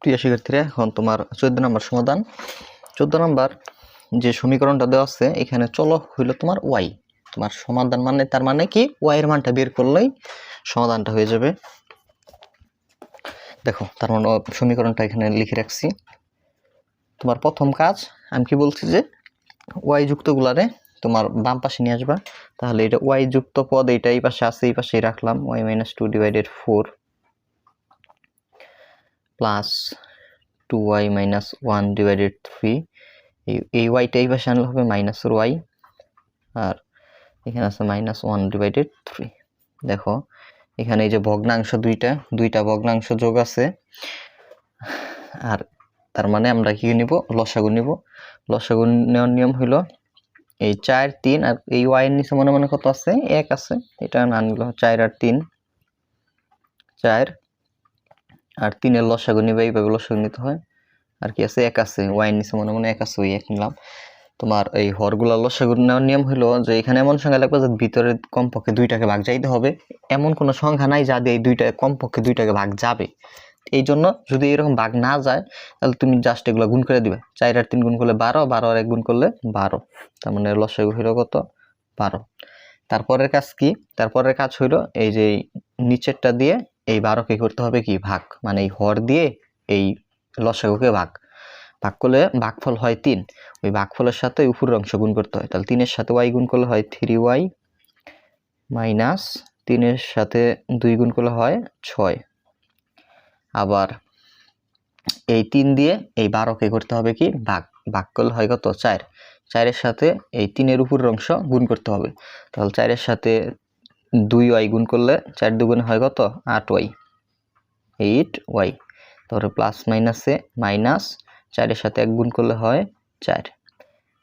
প্রিয় শিক্ষার্থীরা, এখন তোমার চোদ্দ নম্বর সমাধান। চোদ্দ নম্বর যে সমীকরণটা দেওয়া আছে, এখানে চলো হইল তোমার ওয়াই তোমার সমাধান মানে তার মানে কি? ওয়াইয়ের মানটা বের করলেই সমাধানটা হয়ে যাবে। দেখো, তার মানে সমীকরণটা এখানে লিখে রাখছি। তোমার প্রথম কাজ, আমি কি বলছি যে ওয়াই যুক্তগুলারে তোমার বাম পাশে নিয়ে আসবা। তাহলে এটা ওয়াই যুক্ত পদ এইটা এই পাশে আছে, এই পাশেই রাখলাম। Y minus two divided four plus two Y minus one divided three এই ওয়াইটা এই পাশে আনলে হবে মাইনাসের ওয়াই আর এখানে আছে মাইনাস ওয়ান ডিভাইডেড থ্রি দেখো, এখানে এই যে ভগ্নাংশ দুইটা দুইটা ভগ্নাংশ যোগ আছে। আর তার মানে আমরা কি নিব? লসাগু নিব। লসাগু নেওয়ার নিয়ম হইল এই চার, তিন, আর এই ওয়াইয়ের নিচে মনে মনে কত আছে? এক আছে। এটা না নিল চার আর তিন। চার আর তিনের লসাগু নিবে, এইভাবে লসাগু নিতে হয়। আর কি আছে? এক আছে, ওয়াইন নিচে মনে মনে এক আছে ওই এক নিলাম। তোমার এই হরগুলা লসাগু নেওয়ার নিয়ম হলো যে এখানে এমন সংখ্যা লাগবে যে ভিতরে কমপক্ষে দুইটাকে ভাগ যাইতে হবে। এমন কোনো সংখ্যা নাই যা দিয়ে এই দুইটা কমপক্ষে দুইটাকে ভাগ যাবে। এই জন্য যদি এরকম ভাগ না যায়, তাহলে তুমি জাস্ট এগুলো গুণ করে দিবে। চার আর তিন গুণ করলে বারো বারো আর এক গুণ করলে বারো। তার মানে লসাগু হইল কত? বারো। তারপরের কাজ কি? তারপরের কাজ হইল এই যে নিচেরটা দিয়ে এই বারোকে করতে হবে কি? ভাগ। মানে এই হর দিয়ে এই লসাগুকে ভাগ। ভাগ করলে ভাগফল হয় তিন। ওই ভাগফলের সাথে উপরের অংশ গুণ করতে হয়। তাহলে তিনের সাথে ওয়াই গুণ করলে হয় থ্রি ওয়াই মাইনাস তিনের সাথে দুই গুণ করলে হয় ছয়। আবার এই তিন দিয়ে এই বারোকে করতে হবে কি? ভাগ। ভাগ করলে হয় কত? চার। চারের সাথে এই তিনের উপরের অংশ গুণ করতে হবে। তাহলে চারের সাথে দুই ওয়াই গুণ করলে চার দুগুণে হয় কত? আট ওয়াই। Eight Y. তারপরে প্লাস মাইনাসে মাইনাস চারের সাথে এক গুণ করলে হয় চার।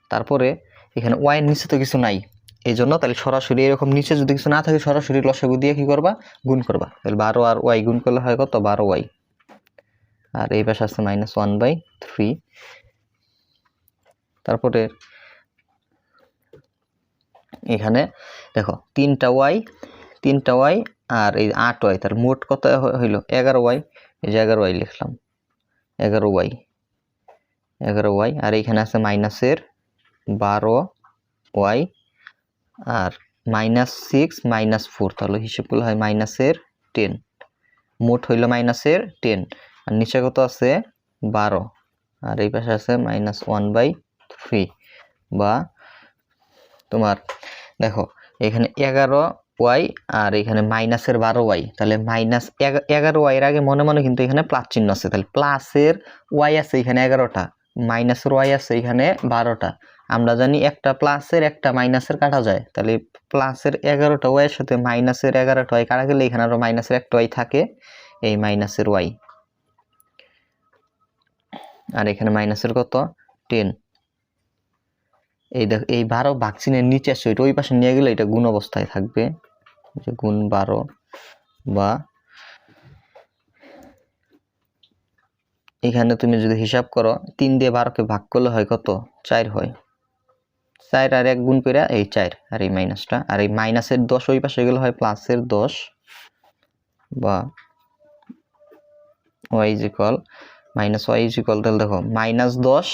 তারপরে এখানে ওয়াইয়ের নিচে তো কিছু নাই। এই জন্য তাহলে সরাসরি এরকম নিচে যদি কিছু না থাকে, সরাসরি লসাগু দিয়ে কী করবা? গুণ করবা। তাহলে বারো আর ওয়াই গুণ করলে হয় কত? বারো ওয়াই। আর এই পাশে আছে মাইনাস ওয়ান বাই থ্রি তারপরে এখানে, দেখো, তিনটা ওয়াই তিনটা ওয়াই আর এই আট ওয়াই তার মোট কত হইল? এগারো ওয়াই। এই যে এগারো ওয়াই লিখলাম, এগারো ওয়াই এগারো ওয়াই, আর এইখানে আছে মাইনাসের বারো ওয়াই আর মাইনাস সিক্স, মাইনাস ফোর, তাহলে হিসেব করলে হয় মাইনাসের টেন। মোট হইল মাইনাসের টেন, আর নিচে কত আছে? বারো, আর এই পাশে আছে মাইনাস ওয়ান বাই থ্রি, বা তোমার দেখো, এখানে এগারো ওয়াই আর এখানে মাইনাসের বারো ওয়াই। তাহলে মাইনাস এগারো ওয়াইয়ের আগে মনে মনে কিন্তু এখানে প্লাস চিহ্ন আছে। তাহলে প্লাসের ওয়াই আছে এখানে এগারোটা মাইনাসের ওয়াই আছে এখানে বারোটা। আমরা জানি একটা প্লাসের একটা মাইনাসের কাটা যায়। তাহলে প্লাসের এগারোটা ওয়াইয়ের সাথে মাইনাসের এগারোটা ওয়াই কাটা গেলে এখানে আরও মাইনাসের একটা ওয়াই থাকে, এই মাইনাসের ওয়াই। আর এখানে মাইনাসের কত? টেন এই দেখ, এই বারো ভ্যাকসিনের নিচে আসছে ওইটা ওই পাশে নিয়ে গেলে এটা গুণ অবস্থায় থাকবে। গুণ বারো বা এখানে তুমি যদি হিসাব করো, তিন দিয়ে বারোকে ভাগ করলে হয় কত? চার হয়। চার আর এক গুণ করে এই চার আর এই মাইনাসটা আর এই মাইনাসের দশ ওই পাশে গেলে হয় প্লাসের দশ বা Y equal minus Y equal তাহলে দেখো মাইনাস দশ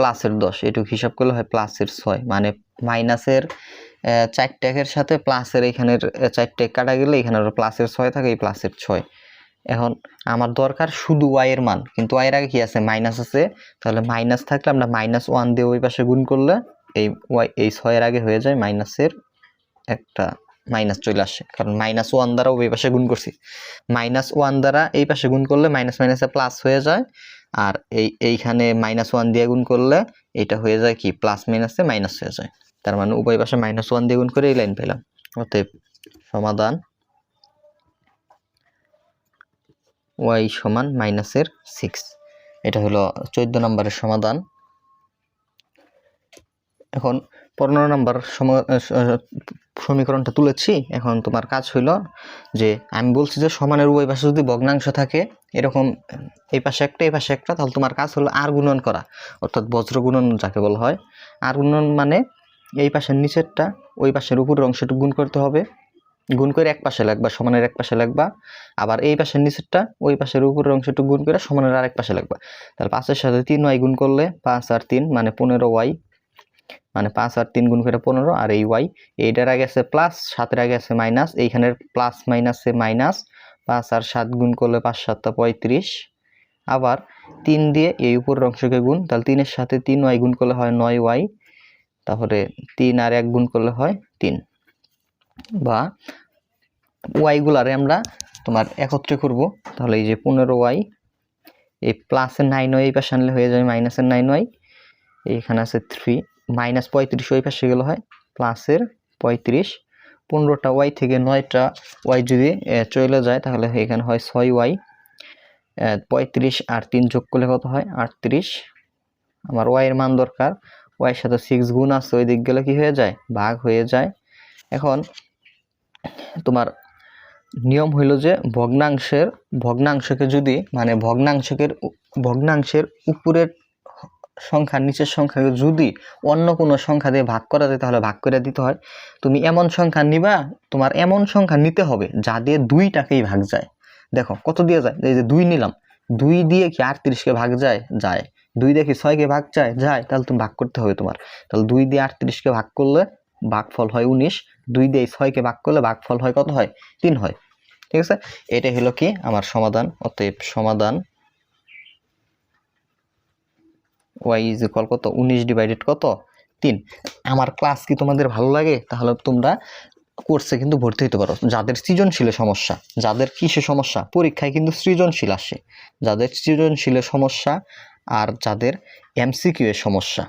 প্লাসের দশ, এটুকু হিসাব করলে হয় প্লাসের ছয়। মানে মাইনাসের চার ট্যাগের সাথে প্লাসের এখানের চার ট্যাগ কাটা গেলে এখানে প্লাসের ছয় থাকে, এই প্লাসের ছয়। এখন আমার দরকার শুধু ওয়াইয়ের মান, কিন্তু ওয়াই এর আগে কি আছে? মাইনাস আছে। তাহলে মাইনাস থাকলে আমরা মাইনাস ওয়ান দিয়ে ওই পাশে গুণ করলে এই ওয়াই এই ছয়ের আগে হয়ে যায় মাইনাসের একটা, মাইনাস চলে আসে। কারণ মাইনাস ওয়ান দ্বারা ওই পাশে গুণ করছি। মাইনাস ওয়ান দ্বারা এই পাশে গুণ করলে মাইনাস মাইনাসে প্লাস হয়ে যায়। আর এই, এইখানে মাইনাস ওয়ান দিয়ে গুণ করলে এটা হয়ে যায় কি? প্লাস মাইনাসে মাইনাস হয়ে যায়। তার মানে উভয় পাশে মাইনাস ওয়ান দিয়ে গুণ করে এই লাইন পেলাম। অতএব সমাধান ওয়াই সমান মাইনাসের সিক্স এটা হলো চোদ্দ নম্বরের সমাধান। এখন পনেরো নম্বর সম- সমীকরণটা তুলেছি, এখন তোমার কাজ হইল যে আমি বলছি যে সমানের উভয় পাশে যদি ভগ্নাংশ থাকে, এরকম এই পাশে একটা, এই পাশে একটা, তাহলে তোমার কাজ হলো আর গুণন করা, অর্থাৎ বজ্র গুণন যাকে বলা হয়। আর গুণন মানে এই পাশের নিচেরটা, ওই পাশের উপরের অংশটুকু গুণ করতে হবে। গুণ করে এক পাশে লাগবা, সমানের এক পাশে লাগবা। আবার এই পাশের নিচেরটা, ওই পাশের উপরের অংশটুকু গুণ করে সমানের আরেক পাশে লাগবা। তাহলে পাঁচের সাথে তিন ওয়াই গুণ করলে পাঁচ আর তিন মানে পনেরো ওয়াই। মানে পাঁচ আর তিন গুণ করে পনেরো আর এই ওয়াই এইটার আগে আছে প্লাস সাতের আগে আছে মাইনাস এইখানের প্লাস মাইনাসে মাইনাস পাঁচ আর সাত গুণ করলে পাঁচ সাতটা পঁয়ত্রিশ। আবার তিন দিয়ে এই উপরের অংশকে গুণ, তাহলে তিনের সাথে তিন ওয়াই গুণ করলে হয় নয় ওয়াই তারপরে তিন আর এক গুণ করলে হয় তিন। বা ওয়াইগুলারে আমরা তোমার একত্রে করব, তাহলে এই যে পনেরো ওয়াই এই প্লাসের নাইন ওয়াই এই পাশে আনলে হয়ে যাবে মাইনাসের নাইন ওয়াই এইখানে আছে থ্রি মাইনাস পঁয়ত্রিশ ওই পাশে গেলে হয়, প্লাসের পঁয়ত্রিশ। পনেরোটা ওয়াই থেকে নয়টা ওয়াই যদি চলে যায়, তাহলে এখানে হয় ছয় ওয়াই। পঁয়ত্রিশ আর তিন যোগ করলে কত হয়? আটত্রিশ। আমার ওয়াইয়ের মান দরকার। ওয়াইয়ের সাথে সিক্স গুণ আছে, ওই দিক গেলে কি হয়ে যায়? ভাগ হয়ে যায়। এখন তোমার নিয়ম হইল যে, ভগ্নাংশের, ভগ্নাংশকে যদি মানে ভগ্নাংশকের ভগ্নাংশের উপরের সংখ্যা, নিচের সংখ্যাকে যদি অন্য কোনো সংখ্যা দিয়ে ভাগ করা যায়, তাহলে ভাগ করে দিতে হয়। তুমি এমন সংখ্যা নিবা, তোমার এমন সংখ্যা নিতে হবে, যা দিয়ে দুইটাকেই ভাগ যায়। দেখো, কত দিয়ে যায়? এই যে দুই নিলাম। দুই দিয়ে কি আটত্রিশকে ভাগ যায়? যায়। দুই কি ছয়কে ভাগ যায়? যায়। তাহলে তুমি ভাগ করতে হবে তোমার। তাহলে দুই দিয়ে আটত্রিশকে ভাগ করলে ভাগফল হয় উনিশ। দুই দিয়ে ছয়কে ভাগ করলে ভাগফল হয় কত হয়? তিন হয়। ঠিক আছে? এটাই হলো কি? আমার সমাধান। অতএব সমাধান ওয়াই ইজ ইকুয়াল কত? উনিশ ডিভাইডেড কত? তিন। আমার ক্লাস কি তোমাদের ভালো লাগে? তাহলে তোমরা কোর্সে কিন্তু ভর্তি হতে পারো। যাদের সৃজনশীলের সমস্যা, যাদের কিসে সমস্যা? পরীক্ষায় কিন্তু সৃজনশীল আসে। যাদের সৃজনশীলের সমস্যা আর যাদের এমসিকিউ এর সমস্যা।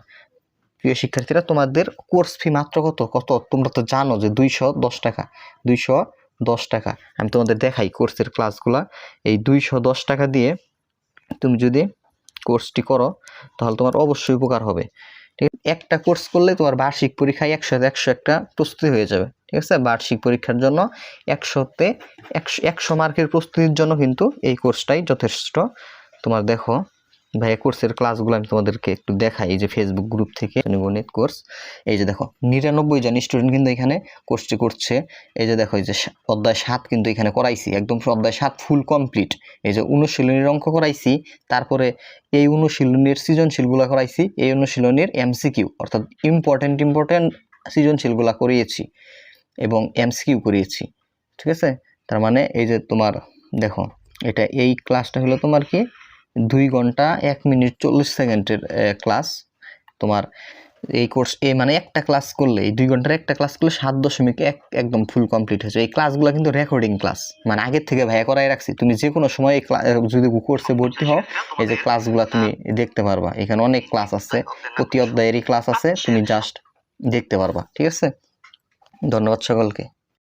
প্রিয় শিক্ষার্থীরা, তোমাদের কোর্স ফি মাত্র কত? কত? তোমরা তো জানো যে দুইশো দশ টাকা। দুইশো দশ টাকা। আমি তোমাদের দেখাই কোর্সের ক্লাসগুলা এই দুইশো দশ টাকা দিয়ে তুমি যদি কোর্সটি করো, তাহলে তোমার অবশ্যই উপকার হবে। ঠিক আছে? একটা কোর্স করলে তোমার বার্ষিক পরীক্ষায় একশো একশো একটা প্রস্তুতি হয়ে যাবে। ঠিক আছে? বার্ষিক পরীক্ষার জন্য একশোতে একশো একশো মার্কের প্রস্তুতির জন্য কিন্তু এই কোর্সটাই যথেষ্ট। তোমার দেখো ভাইয়া কোর্সের ক্লাসগুলো আমি তোমাদেরকে একটু দেখাই। এই যে ফেসবুক গ্রুপ থেকে গণিত কোর্স এই যে দেখো, নিরানব্বই জন স্টুডেন্ট কিন্তু এখানে কোর্সটি করছে। এই যে দেখো, এই যে অধ্যায় সাত কিন্তু এখানে করাইছি। একদম অধ্যায় সাত ফুল কমপ্লিট এই যে অনুশীলনীর অঙ্ক করাইছি, তারপরে এই অনুশীলনীর সৃজনশীলগুলো করাইছি, এই অনুশীলনীর এমসিকিউ অর্থাৎ ইম্পর্টেন্ট ইম্পর্টেন্ট সৃজনশীলগুলো করিয়েছি এবং এমসিকিউ করিয়েছি। ঠিক আছে? তার মানে এই যে তোমার, দেখো, এটা এই ক্লাসটা হলো তোমার কি? দুই ঘণ্টা এক মিনিট চল্লিশ সেকেন্ডের ক্লাস তোমার এই কোর্স এ মানে একটা ক্লাস করলে এই দুই ঘণ্টার একটা ক্লাস করলে সাত দশমিক এক একদম ফুল কমপ্লিট হয়েছে। এই ক্লাসগুলো কিন্তু রেকর্ডিং ক্লাস মানে আগের থেকে ভাইয়া করাই রাখছি। তুমি যে কোনো সময় এই যদি কোর্সে ভর্তি হও, এই যে ক্লাসগুলো তুমি দেখতে পারবা। এখানে অনেক ক্লাস আছে, প্রতি অধ্যায়েরই ক্লাস আছে, তুমি জাস্ট দেখতে পারবা। ঠিক আছে? ধন্যবাদ সকলকে।